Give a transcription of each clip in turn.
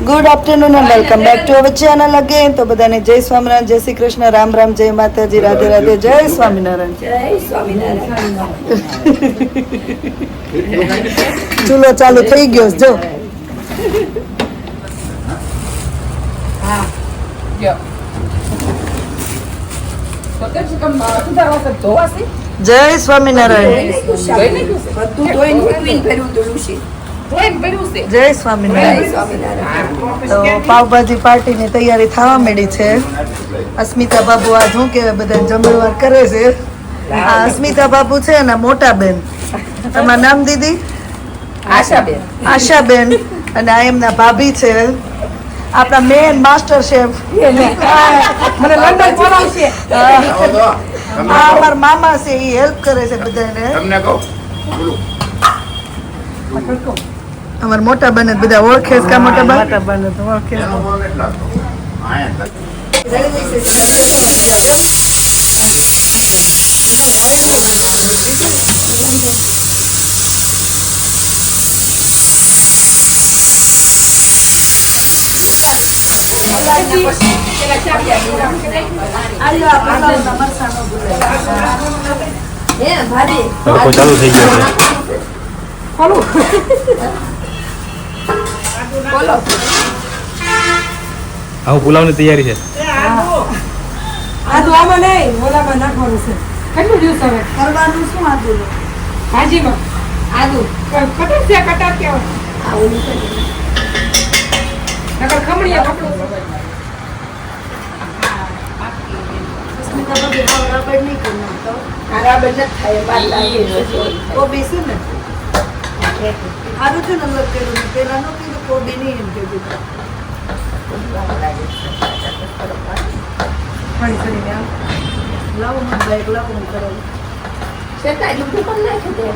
Good afternoon and welcome back to our channel again તો બધાને જય સ્વામિનારાયણ જય શ્રી કૃષ્ણ રામ રામ જય માતાજી રાધે રાધે જય સ્વામિનારાયણ. જય સ્વામિનારાયણ ચૂલો ચાલુ થઈ ગયો જો. જય સ્વામિનારાયણ. જય સ્વામિનારાયણ. સ્વામિનારાયણ. તો પાવભાજી પાર્ટીની તૈયારી થવા માંડી છે. અસ્મિતા બાબુ આ શું કહેવાય બધા જમણવાર કરે છે. આ અસ્મિતા બાબુ છે એના મોટા બેન. તમારું નામ દીદી? આશાબેન. આશાબેન. અને આ એમના ભાભી છે. આપણા મેન માસ્ટર શેફ મને લંડન બોલાવશે. આ અમારા મામા છે એ હેલ્પ કરે છે બધાને. તમને કહું? બોલું. અમારા મોટા બને બધા ઓળખે છે કા મોટા બા મોટા બને તો ઓળખે ચાલુ થઈ ગયો છે. આવું પુલાવની તૈયારી છે? આદુ આમાં નહીં ઓલામાં નાખવાનું છે. કેટલું દિવસ હવે? કરવાનું શું હતું ભાજીમાં? આદુ. કટર છે કટર કેવું? આવું નકર ખમણીએ પકડું બરાબર નથી થાય બાર લાગે કોબી છે ને સારું છે ને અલગ કર્યું પેલા નો લાવો મને બાઈક લાવો હું પણ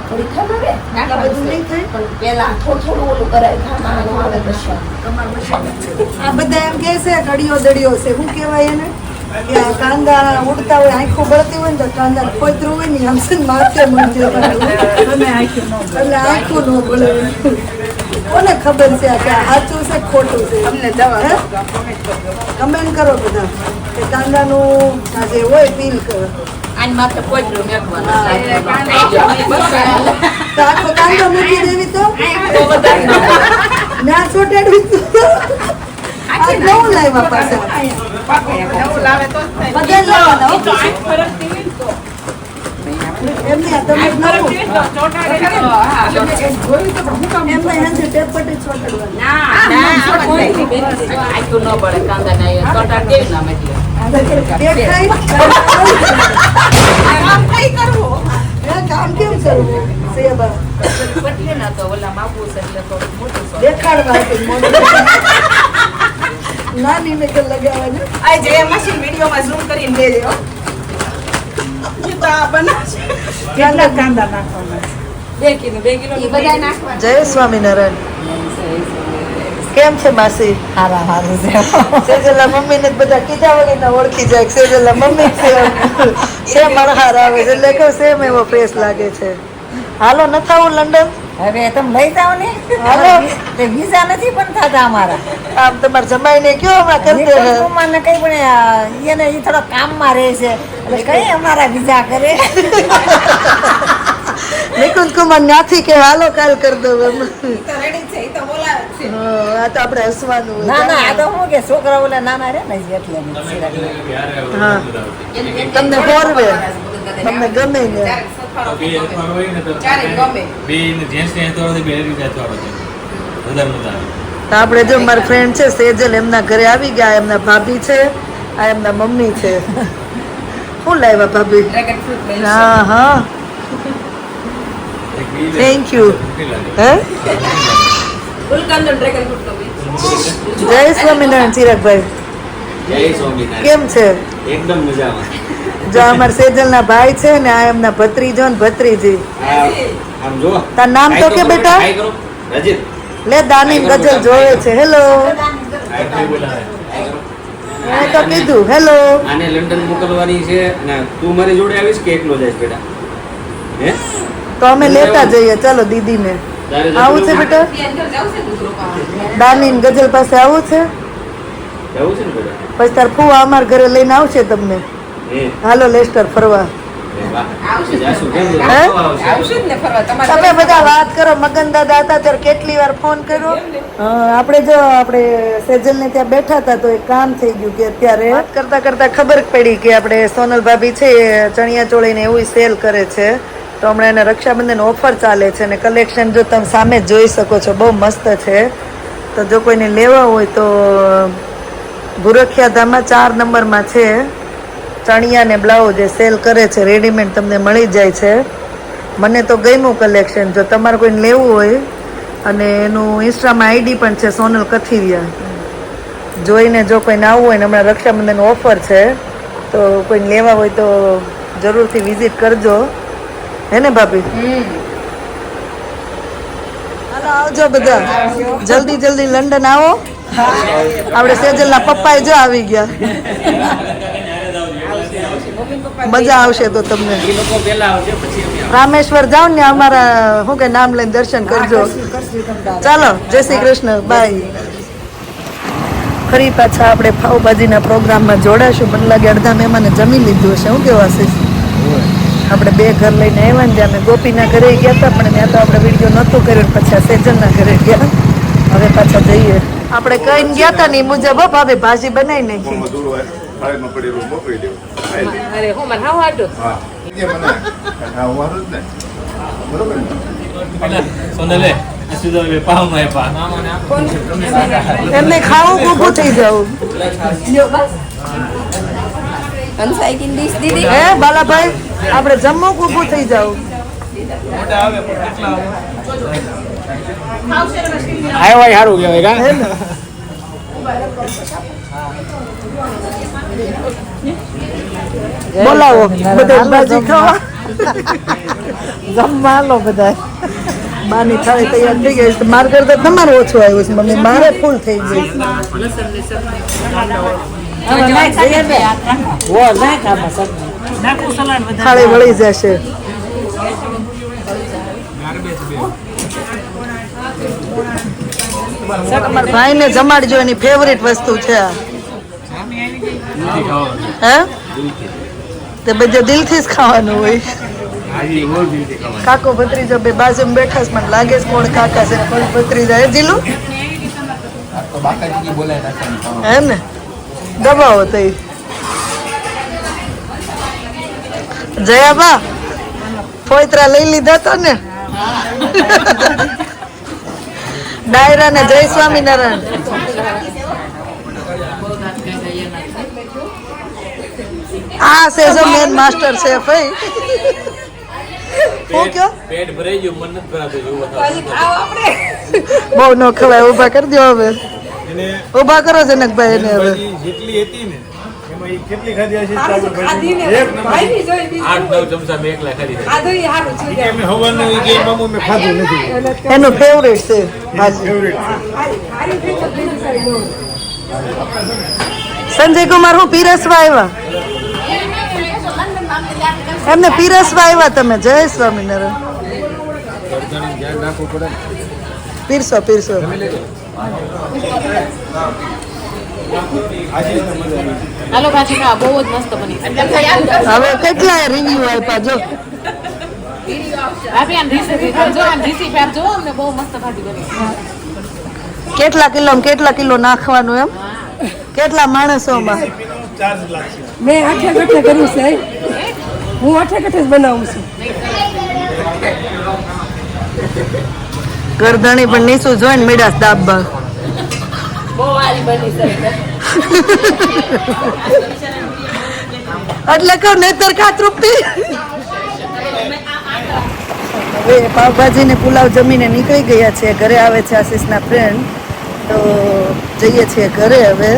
થોડી ખબર આ બધું નહીં થાય? પણ પેલા થોડું થોડું ઓલું કરાય ખાવાનું આવે પછી. આ બધા એમ કહે છે કડિયો દડિયો છે. શું કહેવાય એને? કે આ કાંદા ઉડતા હોય આંખો બળતી હોય ને તો કાંદા ખોતરું હોય ને આમ છે ને માથે દેવાનું. એટલે આંખો ન બળે. કોને ખબર છે આ કે આ સાચું છે ખોટું છે? અમને દવા કમેન્ટ કરો બધા. કે કાંદાનું આ જે હોય ફીલ કરો આની માથે તો? આખો કાંદો મૂકી દેવી તો? ના ચોટાડવી તો નવું લાવ્યા પાછા. બધા લાવવાના હો પછી. એમને આ તમે જ નવું. એમને હેન્ડથી ટેપ પટ્ટી ચોટાડવાની. દેખાય આ કામ કેમ કરવું? સેવા. દેખાડવા હતું નાની ને કે લગાવવાની કાંદા કાંદા નાખવાના બે કિલો બે કિલો બધા નાખવાના. જય સ્વામિનારાયણ. કેમ છે માસી? હારા હારું છે. સેજલા મમ્મી ને બધા કીધા વગર ના ઓળખી જાય. સેજલા મમ્મી છે. સેમ હાર આવે છે. એટલે કહું સેમ એવો ફેસ લાગે છે. હાલો ન થાવું લંડન? હવે તમે લઈ જાઓ ને. તે વિઝા નથી પણ થતા અમારા. આમ તમારા જમાઈ ને કયો હમણાં કરતે હે? મને કઈ પણ એને એ થોડા કામમાં રહે છે. એટલે કઈ અમારા વિઝા કરે. નિકુંજ કુમાર ન્યાથી કે હાલો કાલ કરી દઉં એમ. રેડી છે એ તો બોલાવે છે. હા, આ તો આપણે હસવાનું. ના ના આ તો હું કે છોકરા ઓલા નાના રે ને એટલે હા. તમને ફોરવે તમને ગમે ને? તો આપણે જો મારા ફ્રેન્ડ છે સેજલ એમના ઘરે આવી ગયા એમના ભાભી છે આ એમના મમ્મી છે. શું લાવ્યા ભાભી? હા હા. તો બી જય સ્વામિનારાયણ ચિરાગભાઈ કેમ છે? એકદમ મજામાં. જો અમારા સેજલ ના ભાઈ છે ને આ એમના ભત્રીજો ને ભત્રીજી. તાર નામ તો કે બેટા? લે દાની ગજલ જોવે છે. હેલો મેં તો કીધું હેલો આને લંડન મોકલવાની છે અને તું મારી જોડે આવીશ કે એકલો જઈશ બેટા? હે? તો અમે લેતા જઈએ. ચલો દીદીને. આવું છે બેટા? દાનીન ગઝલ પાસે આવું છે? પછી તાર ફૂવા અમાર ઘરે લઈને આવશે તમને. હાલો લેસ્ટર ફરવા. તમે બધા વાત કરો. મગન દાદા હતા ત્યારે કેટલી વાર ફોન કર્યો. આપણે જો આપણે સેજલ ને ત્યાં બેઠા હતા તો એક કામ થઈ ગયું કે અત્યારે વાત કરતા કરતા ખબર પડી કે આપણે સોનલ ભાભી છે એ ચણિયા ચોળીને એવું સેલ કરે છે. તો હમણાં એને રક્ષાબંધન ઓફર ચાલે છે અને કલેક્શન જો તમે સામે જોઈ શકો છો, બહુ મસ્ત છે. તો જો કોઈને લેવા હોય તો ભૂરખિયા ધામમાં ચાર નંબરમાં છે. ચણિયા ને બ્લાઉઝ એ સેલ કરે છે રેડીમેડ તમને મળી જાય છે. મને તો ગમ્યું કલેક્શન જો તમારે કોઈને લેવું હોય, અને એનું ઇન્સ્ટામાં આઈડી પણ છે, સોનલ કથિરિયા. જોઈને જો કોઈને આવવું હોય ને, હમણાં રક્ષાબંધન ઓફર છે, તો કોઈને લેવા હોય તો જરૂરથી વિઝિટ કરજો. હે ને ભાભી? આવજો બધા. જલ્દી જલ્દી લંડન આવો. આપણે સેજલના પપ્પા જો આવી ગયા. મજા આવશે તો તમને. રામેશ્વર જાઓ ને, અમારા, શું કે, નામ લઈને દર્શન કરજો. ચાલો, જય શ્રી કૃષ્ણ, બાય. ફરી પાછા આપણે પાવભાજીના પ્રોગ્રામમાં જોડાશું. મને લાગે અડધા મહેમાને જમી લીધું હશે. શું આશીષ આપણે બે ઘર લઈને આવ્યા ને ત્યાં અમે ગોપીના ઘરે ગયા હતા પણ ત્યાં તો આપણે વીડિયો નહોતો કર્યો પછી સેજલના ઘરે ગયા. હવે પાછા જઈએ. આપણે કઈ ગયા હતા ને એ મુજબ ભાભી ભાજી બનાવી નાખી. અરે હું મને હા. સોનલે એમને ખાવું ભૂખું થઈ જવું? કંસાઈ કિન દીદી હે બાલાભાઈ? આપણે જમવું કે ઊભું થઈ જાવ આવ્યો સારું કહેવાય હે? ને બોલાવો બધા બાજી ખાવા. જમવા લો બધા બાની થાળી તૈયાર થઈ ગઈ છે. માર કરતા તમારે ઓછું આવ્યું છે મમ્મી. મારે ફૂલ થઈ ગઈ થાળી વળી જશે. ભાઈ ભાઈને જમાડજો એની ફેવરિટ વસ્તુ છે આ. હે? તે બધે દિલથી જ ખાવાનું હોય. કાકો ભત્રીજો બે બાજુમાં બેઠા મને લાગે છે કોણ કાકા છે ને કોણ ભત્રીજા. એ જીલું? હે ને? દબાવો તો જયાબા ફોઈતરા લઈ લીધા તો ને? ડાયરા ને જય સ્વામિનારાયણ. આ છે જો મેન માસ્ટર શેફ ભાઈ હું કયો? પેટ ભરાઈ ગયું મન નથી ભરાતું એવું બતાવો. બહુ ન ખવાય ઊભા કરી દો હવે. ઊભા કરો જનકભાઈ એને હવે. જેટલી હતી ને કેટલી ખાધી હશે આઠ નવ ચમચા મેં એકલા ખાધી છે. ખાધું ઈ હારું છે કે અમે હવાનું ઈ કે મામુ મેં ખાધું નથી. એનું ફેવરેટ છે સંજય કુમાર હું પીરસવા આવ્યા? એમને પીરસવા આવ્યા તમે. જય સ્વામિનારાયણ. પીરસો પીરસો. હાલો ભાજી ખા બહુ જ મસ્ત બની હવે કેટલા રિવ્યુ આપ્યા જો. ભાભી આમ રીસી જો આમ રીસી ફેર જો અમને બહુ મસ્ત ભાજી બની કેટલા કિલો ને કેટલા કિલો નાખવાનું એમ? કેટલા માણસોમાં? ચાર્જ મેં આઠે કઠે કર્યું છે હું આઠે કઠે જ બનાવું છું. ગરદણી પણ નીચું જોઈને મીડાસ દાબા સારી બની છે એટલે કહું નહીતર કા તૃપ્તિ? હવે પાવભાજી ને પુલાવ જમીને નીકળી ગયા છે ઘરે આવે છે આશીષના ફ્રેન્ડ તો જઈએ છીએ ઘરે હવે.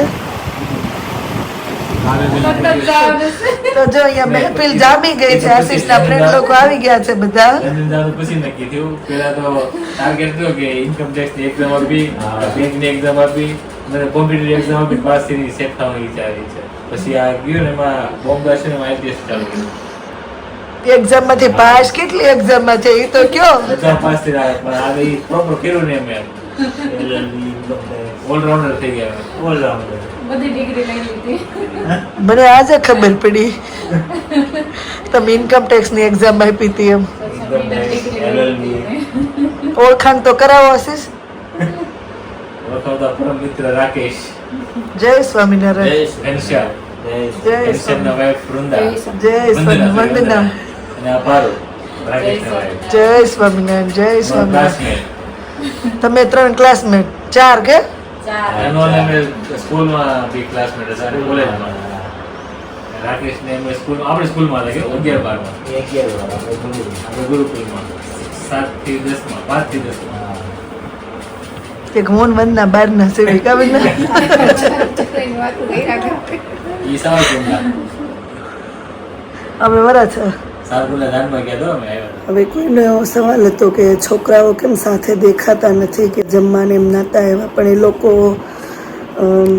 તો જો અહીંયા મહેફિલ જામી ગઈ છે આશીષના ફ્રેન્ડ લોકો આવી ગયા છે બધા. પછી નક્કી થયું. પેલા તો ટાર્ગેટ કે ઇન્કમ ટેક્સની એક્ઝામ આપી બેંકની એક્ઝામ આપી અને કોમ્પિટિટિવ એક્ઝામ આપી પાસ થઈને સેટ થવાની વિચારી છે. પછી આ ગયો ને એમાં બોમ્બે છે ને આઈપીએસ ચાલુ કર્યું. એક્ઝામમાંથી પાસ કેટલી એક્ઝામમાં છે? એ તો કયો? બધા પાસ થઈ રહ્યા પણ આ પ્રોપર કર્યું ને એમ એમ. ઓલરાઉન્ડર થઈ ગયા ઓલરાઉન્ડર બધી ડિગ્રી લઈ લીધી. મને આજે ખબર પડી. તમે ઇન્કમ ટેક્સની એક્ઝામ આપી હતી એમ. ઓળખાણ તો કરાવો હશે ઓળખાવતા પરમ મિત્ર રાકેશ. જય સ્વામિનારાયણ. ઘનશ્યામ. જય ઘનશ્યામના વાઇફ વૃંદા. જય વંદના અને આ પારો રાકેશના wife. જય સ્વામિનારાયણ જય સ્વામિનારાયણ. તમે ત્રણ ક્લાસમેટ ચાર કે? સ્કૂલમાં બી ક્લાસમેટ હતા કોલેજમાં. રાકેશ ને અમે સ્કૂલ આપણે સ્કૂલમાં હતા કે અગિયાર બારમાં. આપણે ગુરુકુલમાં સાતથી દસમાં ના છોકરીની વાતો કર્યા કરે. ઈ સાવરકુંડલા અમે વરા છે. હવે કોઈનો એવો સવાલ હતો કે છોકરાઓ કેમ સાથે દેખાતા નથી કે જમવાને એમ નહોતા એવા પણ એ લોકો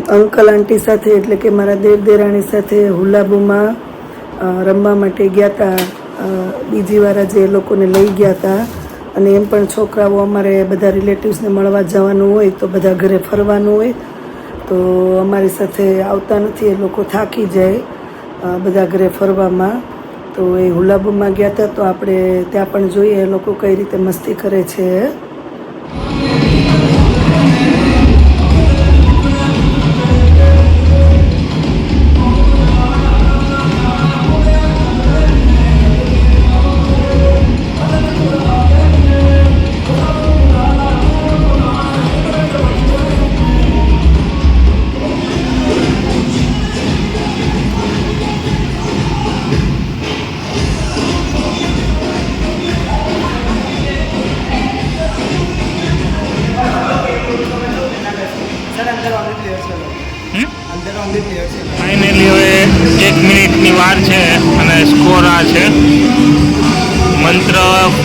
અંકલ આંટી સાથે એટલે કે મારા દેર દેરાણી સાથે હુલાબુમાં રમવા માટે ગયા હતા બીજી વાર જે એ લોકોને લઈ ગયા હતા અને એમ પણ છોકરાઓ અમારે બધા રિલેટિવ્સને મળવા જવાનું હોય તો બધા ઘરે ફરવાનું હોય. તો અમારી સાથે આવતા નથી, એ લોકો થાકી જાય બધા ઘરે ફરવામાં. તો એ હુલાબુમાં ગયા હતા, તો આપણે ત્યાં પણ જોઈએ એ લોકો કઈ રીતે મસ્તી કરે છે.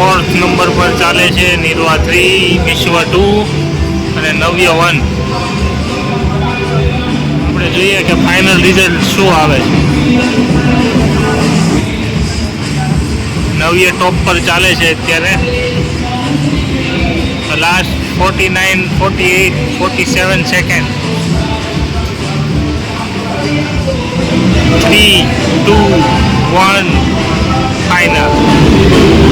ફોર્થ નંબર પર ચાલે છે નિર્વા થ્રી વિશ્વ ટુ અને નવ્ય વન આપણે જોઈએ કે ફાઇનલ રિઝલ્ટ શું આવે છે. નવ્ય ટોપ પર ચાલે છે અત્યારે. Last forty nine forty eight forty seven second three two one final